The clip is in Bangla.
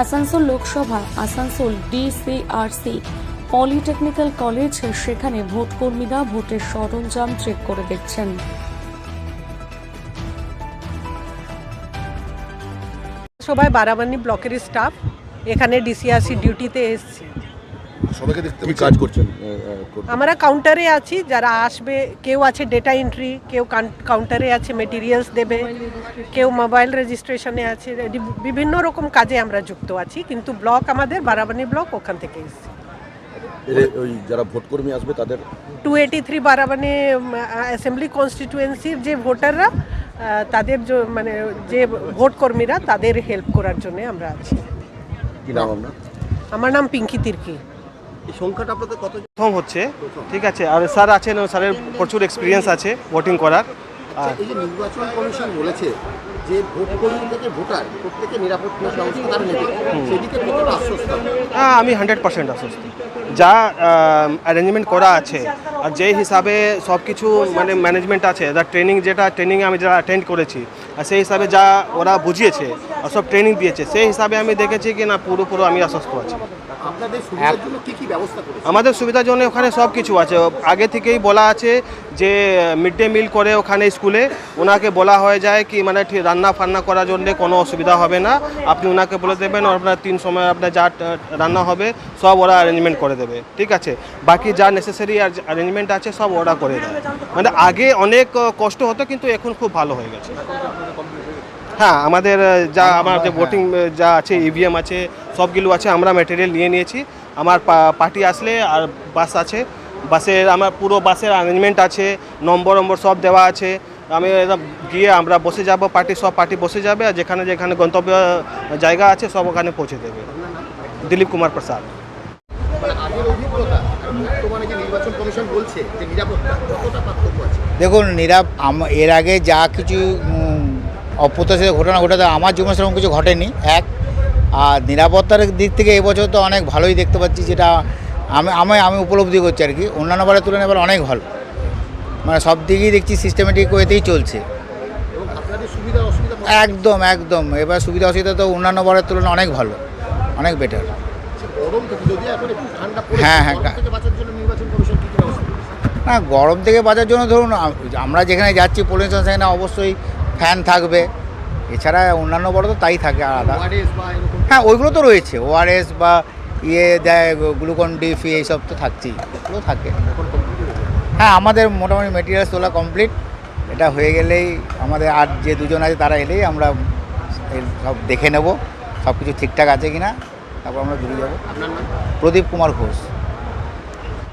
Asansol Lok Sabha, Asansol DCRC, polytechnical college, সেখানে ভোটকর্মীরা ভোটের সরঞ্জাম চেক করে দেখছেন। সবাই বারাবানি ব্লকের স্টাফ, এখানে ডিসিআরসি ডিউটিতে এসছি। সবাইকে দেখতে কি কাজ করছেন? আমরা কাউন্টারে আছি যারা আসবে কেউ আছে ডেটা এন্ট্রি কেউ কাউন্টারে আছে মেটেরিয়ালস দেবে কেউ মোবাইল রেজিস্ট্রেশনে আছে বিভিন্ন রকম কাজে আমরা যুক্ত আছি কিন্তু ব্লক আমাদের বারাবানি ব্লক ওখান থেকে এসছি। ওই যারা ভোট কর্মী আসবে তাদের two eighty three Barabani assembly কনস্টিটিউয়েন্সির যে ভোটাররা তাদের মানে যে ভোট কর্মীরা তাদের হেল্প করার জন্য আমরা আছি। কি নাম আপনার? আমার নাম পিঙ্কি তির্কি। এই সংখ্যাটা আপনাদের কত প্রথম হচ্ছে ঠিক আছে আর স্যার আছেন স্যারের প্রচুর এক্সপিরিয়েন্স আছে ভোটিং করার। আর এই যে নির্বাচন কমিশন বলেছে যে ভোট কর্মী থেকে ভোটার প্রত্যেকে নিরাপত্তা ব্যবস্থা নেবে সেদিকে কতটা আশ্বস্ত? হ্যাঁ, আমি হান্ড্রেড পার্সেন্ট আশ্বস্ত। যা অ্যারেঞ্জমেন্ট করা আছে আর যে হিসাবে সব কিছু মানে ম্যানেজমেন্ট আছে যা ট্রেনিং যেটা ট্রেনিং আমি যারা অ্যাটেন্ড করেছি আর সেই হিসাবে যা ওরা বুঝিয়েছে আর সব ট্রেনিং দিয়েছে সেই হিসাবে আমি দেখেছি কি না পুরো পুরো আমি আশ্বস্ত আছি। আমাদের সুবিধার জন্য ওখানে সব কিছু আছে। আগে থেকেই বলা আছে যে, মিড ডে মিল করে ওখানে স্কুলে ওনাকে বলা হয়ে যায় কি মানে রান্না ফান্না করার জন্য কোনো অসুবিধা হবে না। আপনি ওনাকে বলে দেবেন আপনার তিন সময় আপনার যা রান্না হবে, সব ওরা অ্যারেঞ্জমেন্ট করে দেবে। ঠিক আছে? বাকি যা নেসেসারি অ্যারেঞ্জমেন্ট আছে, সব ওরা করে দেবে মানে আগে অনেক কষ্ট হতো, কিন্তু এখন খুব ভালো হয়ে গেছে। হ্যাঁ আমাদের যা আমার যে ভোটিং যা আছে ইভিএম আছে সবগুলো আছে আমরা ম্যাটেরিয়াল নিয়ে নিয়েছি। আমার পার্টি আসলে আর বাস আছে। বাসের আমার পুরো বাসের অ্যারেঞ্জমেন্ট আছে নম্বর নম্বর সব দেওয়া আছে। আমি গিয়ে আমরা বসে যাব পার্টি সব পার্টি বসে যাবে আর যেখানে যেখানে গন্তব্য জায়গা আছে সব ওখানে পৌঁছে দেবে। দিলীপ কুমার প্রসাদ। মানে আগের অভিজ্ঞতা আর বর্তমানে যে নির্বাচন কমিশন বলছে যে নিরাপত্তা কতটা পার্থক্য আছে? দেখুন নিরাপ এর আগে যা কিছু অপ্রত্যাশিত ঘটনা ঘটাতে আমার জীবনে সেরকম কিছু ঘটেনি এক। আর নিরাপত্তার দিক থেকে এবছর তো অনেক ভালোই দেখতে পাচ্ছি যেটা আমি আমি আমি উপলব্ধি করছি আর কি। অন্যান্য বারের তুলনায় এবার অনেক ভালো। মানে সব দিকেই দেখছি সিস্টেমেটিক ওয়েতেই চলছে? একদম একদম। এবার সুবিধা অসুবিধা তো অন্যান্য বারের তুলনায় অনেক ভালো অনেক বেটার পড়ে হ্যাঁ, হ্যাঁ? না গরম থেকে বাঁচার জন্য ধরুন আমরা যেখানে যাচ্ছি পলিউশন সেখানে অবশ্যই ফ্যান থাকবে। এছাড়া অন্যান্য বড় তো তাই থাকে আলাদা। হ্যাঁ ওইগুলো তো রয়েছে। ওআরএস বা ইয়ে দেয় গ্লুকন ডি ফি এইসব তো থাকছেই। ওগুলো থাকে। হ্যাঁ আমাদের মোটামুটি মেটেরিয়ালস তোলা কমপ্লিট এটা হয়ে গেলেই আমাদের আর যে দুজন আছে তারা এলেই আমরা সব দেখে নেব। সব কিছু ঠিকঠাক আছে কি না তারপর আমরা বেরিয়ে যাব। প্রদীপ কুমার ঘোষ।